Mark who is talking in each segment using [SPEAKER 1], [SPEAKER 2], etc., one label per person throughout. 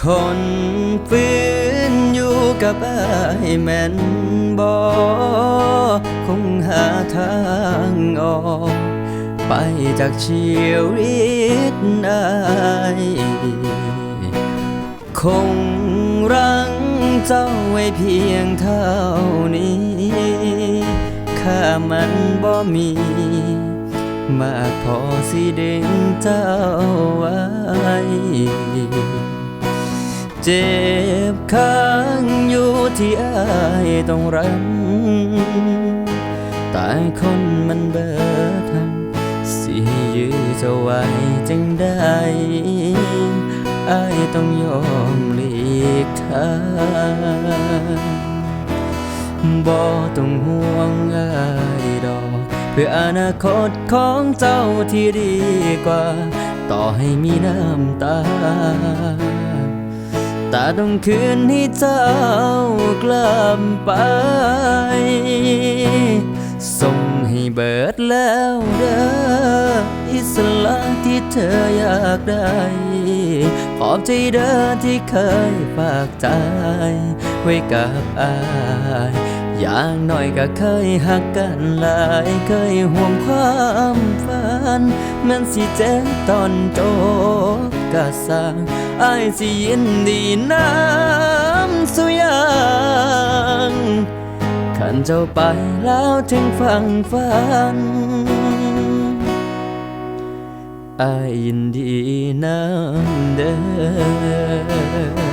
[SPEAKER 1] ทนฝืนอยู่กับอายแม่นบ่คงหาทางออกไปจากชีวิตอายคงรังเจ้าไว้เพียงเท่านี้ข้ามันบ่มีมากพอสิเดึงเจ้าไว้ เจ็บค้างอยู่ที่อายต้องรันตายคนมันเบิดทันสิยื้อจะไหวจังได้อายต้องยอมหลีกทางบ่ต้องห่วงอายดอก เพื่ออนาคตของเจ้าที่ดีกว่า ต่อให้มีน้ำตาาต้องคืนให้เจ้ากลับไป ส่งให้เบิดแล้วเด้ออิสระที่เธออยากได้ขอบใจเด้อที่เคยฝากใจ ไว้กับอายอย่างน้อยก็เคยหักกันหลายเคยห่วงความฝันมันสิเจ็บตอนจบ กะสร้างอายสิยินดีน้ำสุยางขันเจ้าไปแล้วถึงฟังฟันอายยินดีน้ำเด้อ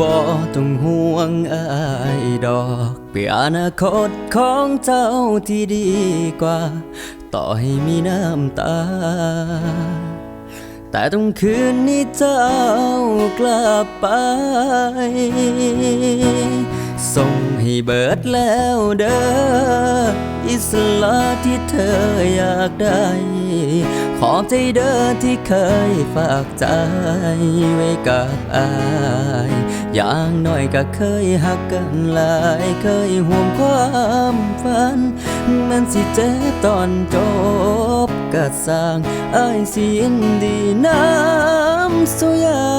[SPEAKER 1] บ่ต้องห่วงอายดอกเพื่ออนาคตของเจ้าที่ดีกว่า ต่อให้มีน้ำตา แต่ต้องคืนนี้เจ้ากลับไป ส่งให้เบิดแล้วเด้อ อิสระที่เธออยากได้ ขอบใจเด้อที่เคยฝากใจไว้กับอาย อย่างน้อยก็เคยหักกันหลายเคยห่วงความฝัน มันสิเจ็บตอนจบก็สร้างอายสิยินดีน้ำสุยา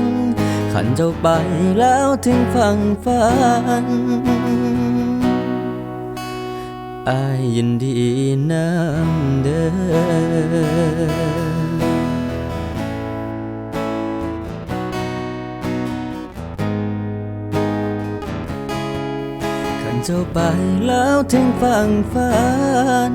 [SPEAKER 1] งขันเจ้าไปแล้วถึงฟังฝัน อายยินดีน้ำเด้อขันเจ้าไปแล้วถึงฝั่งฝัน